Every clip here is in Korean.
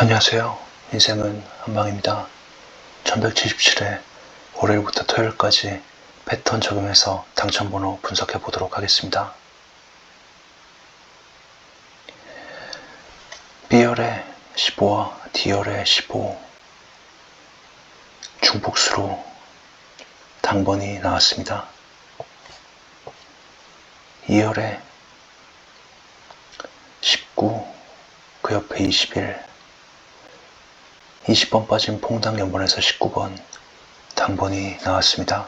안녕하세요. 인생은 한방입니다. 1177회 월요일부터 토요일까지 패턴 적용해서 당첨번호 분석해 보도록 하겠습니다. B열의 15와 D열의 15 중복수로 당번이 나왔습니다. 2열의 19, 그 옆에 21, 20번 빠진 퐁당 연번에서 19번 당번이 나왔습니다.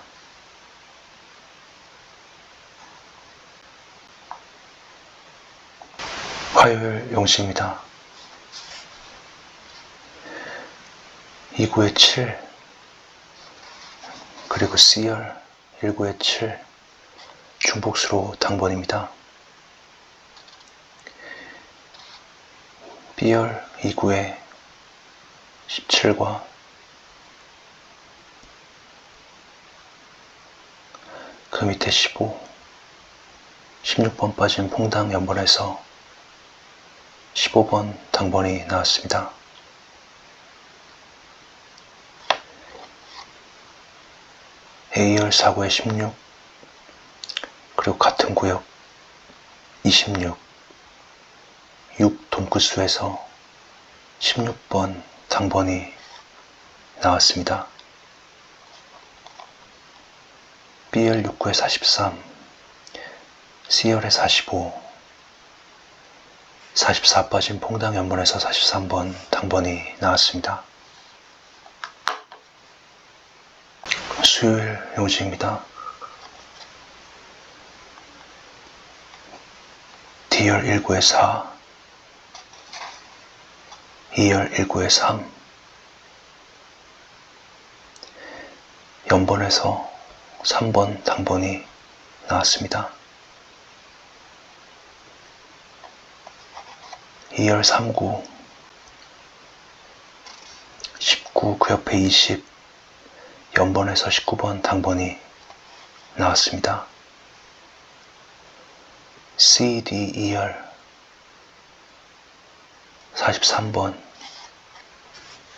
화요일 용시입니다. 2구에 7 그리고 C열 1구에 7 중복수로 당번입니다. B열 2구에 17과 그 밑에 15, 16번 빠진 퐁당 연번에서 15번 당번이 나왔습니다. A열 4구에 16, 그리고 같은 구역 26, 6 돈끝수에서 16번 당번이 나왔습니다. B열 6구에 43, C열에 45, 44 빠진 퐁당 연번에서 43번 당번이 나왔습니다. 수요일 용지입니다. D열 1구에 4, 2열 1구에 3, 연번에서 3번 당번이 나왔습니다. 2열 3구, 19, 그 옆에 20, 연번에서 19번 당번이 나왔습니다. C, D, 2열 43번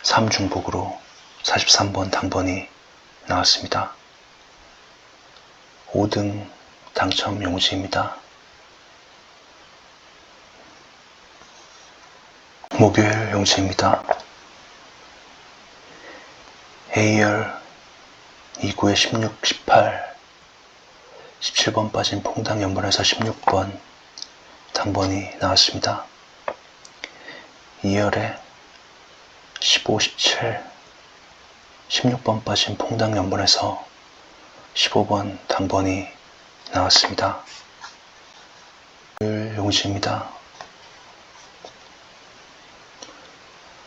3중복으로 43번 당번이 나왔습니다. 5등 당첨 용지입니다. 목요일 용지입니다. A열 2구에 16, 18 17번 빠진 퐁당 연번에서 16번 당번이 나왔습니다. 2열에 15, 17 16번 빠진 퐁당 연번에서 15번 당번이 나왔습니다. 용지입니다.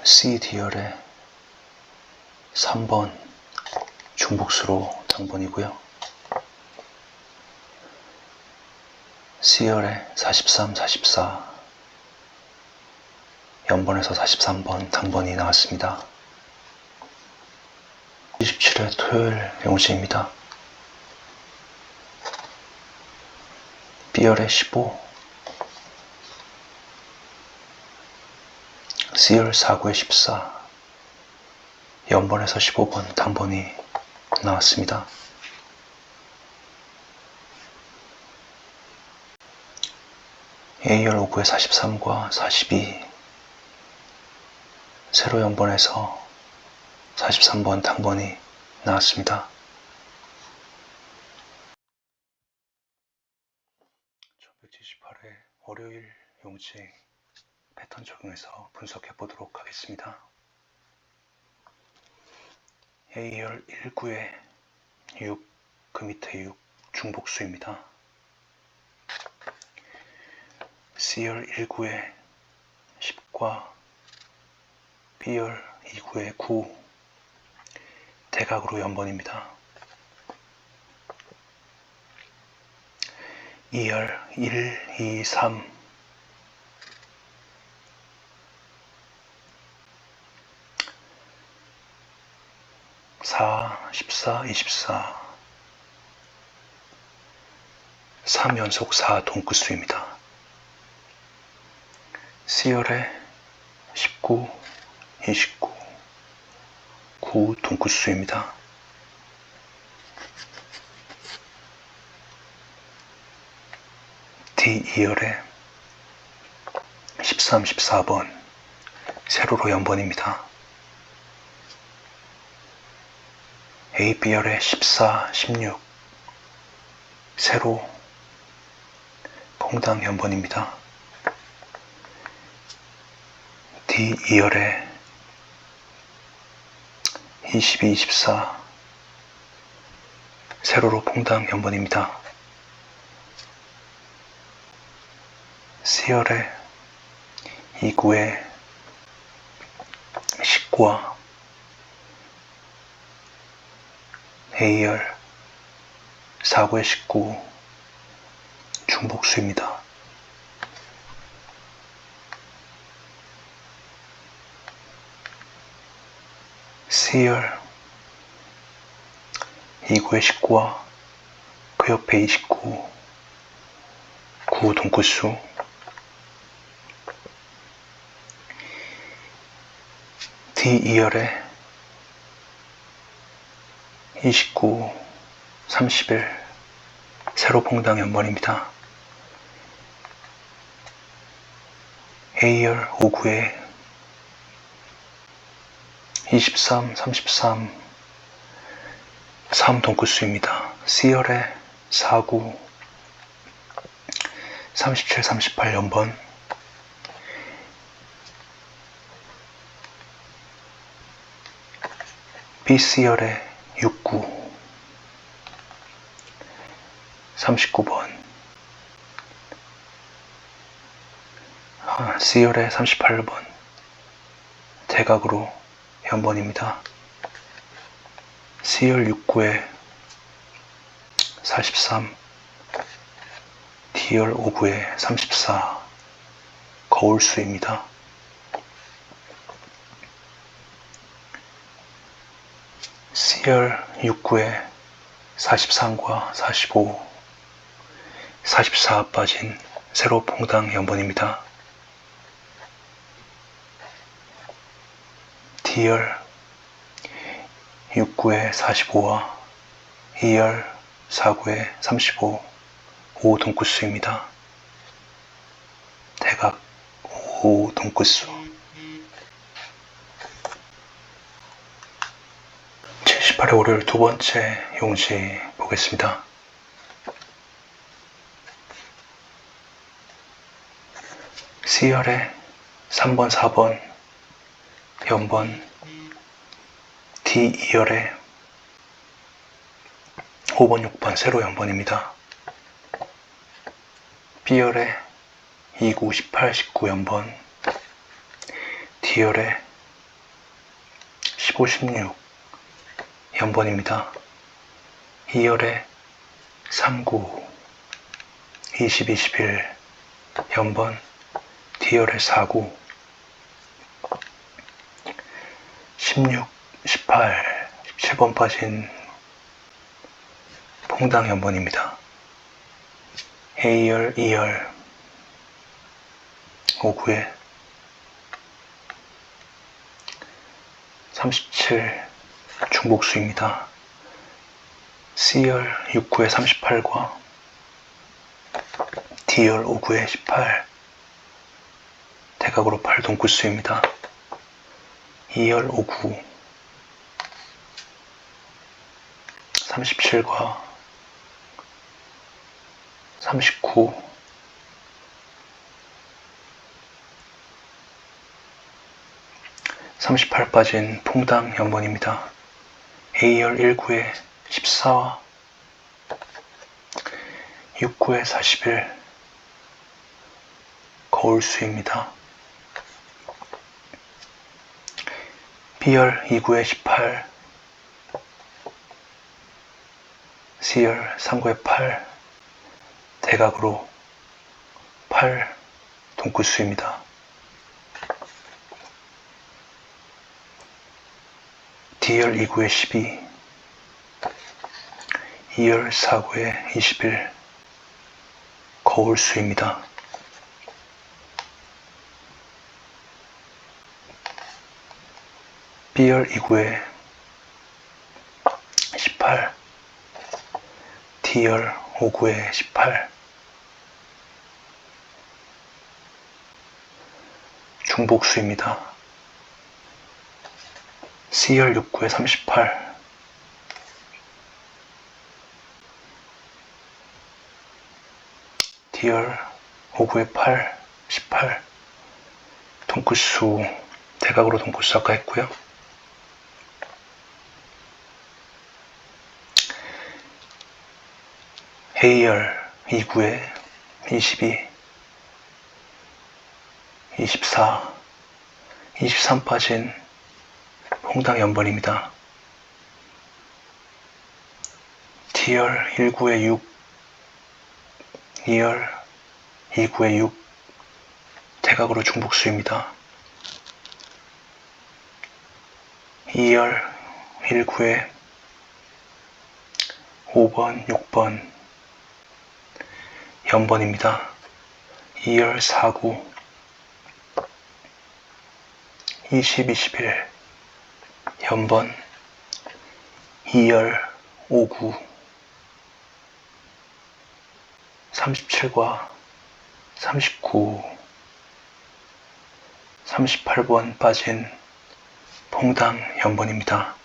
C, D열에 3번 중복수로 당번이고요. C열에 43, 44 연번에서 43번 당번이 나왔습니다. 27회 토요일 용지입니다. B열에 15 C열 4구에 14 연번에서 15번 당번이 나왔습니다. A열 5구에 43과 42 세로 연번에서 43번 당번이 나왔습니다. 1178회 월요일 용지 패턴 적용해서 분석해 보도록 하겠습니다. A열 1구에 6, 그 밑에 6 중복수입니다. C열 1구에 10과 B열 2구에 9 대각으로 연번입니다. 2열 1, 2, 3 4, 14, 24 3연속 4 동끝수입니다. C열에 19, 29 9 동구수입니다. D2열의 13, 14번 세로로 연번입니다. AB열의 14, 16 세로 퐁당 연번입니다. D2열의 22, 24 세로로 퐁당 연번입니다. C열의 2구의 19와 A열 4구의 19 중복수입니다. C열 2구의 19와 그 옆에 29 9 동구수. D2열의 29, 30일 세로 퐁당 연번입니다. A열 5구에 23, 33, 3 동구수입니다. C열의 49, 37, 38 연번. BC열의 69 39번. 아, C열의 38번. 대각으로 연번입니다. C열 69에 43 D열 5구에 34 거울수입니다. C열 6구에 43과 45, 44 빠진 세로 퐁당 연번입니다. D열 6구에 45와 2열 4구에 35, 5 동구수입니다. 대각 5 동구수 78회 월요일 두 번째 용지 보겠습니다. C열의 3번, 4번, 연번, D2열의 5번, 6번 세로 연번입니다. B열의 29, 18, 19 연번, D열의 15, 16 연번입니다. 2열의 39, 20, 21 연번, D열의 49, 16, 18, 17번 빠진 퐁당 연번입니다. A열, 2열, 5구에 37 중복수입니다. C열 6구에 38과 D열 5구에 18 대각으로 8 동구수입니다. 2열 5구 37과 39 38 빠진 퐁당 연번입니다. A열 1구에 14와 6구에 41 거울수입니다. B열 2구에 18 C열 3구에 8 대각으로 8 동구수입니다. D열 2구에 12 2열 4구에 21 거울수입니다. B열 2구에 18 D열 5구에 18 중복수입니다. C열 6구에 38 D열 5구에 8 18 동구수 대각으로 동구수 아까 했고요. A열 2구에 22 24 23 빠진 홍당 연번입니다. D열 1구에 6 2열 2구에 6 대각으로 중복수입니다. 2열 1구에 5번, 6번 연번입니다. 2열 4구 20, 21 연번 2열 5구 37과 39 38번 빠진 봉당 연번입니다.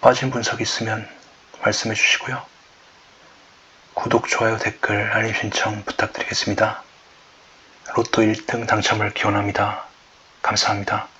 빠진 분석 있으면 말씀해 주시고요. 구독, 좋아요, 댓글, 알림 신청 부탁드리겠습니다. 로또 1등 당첨을 기원합니다. 감사합니다.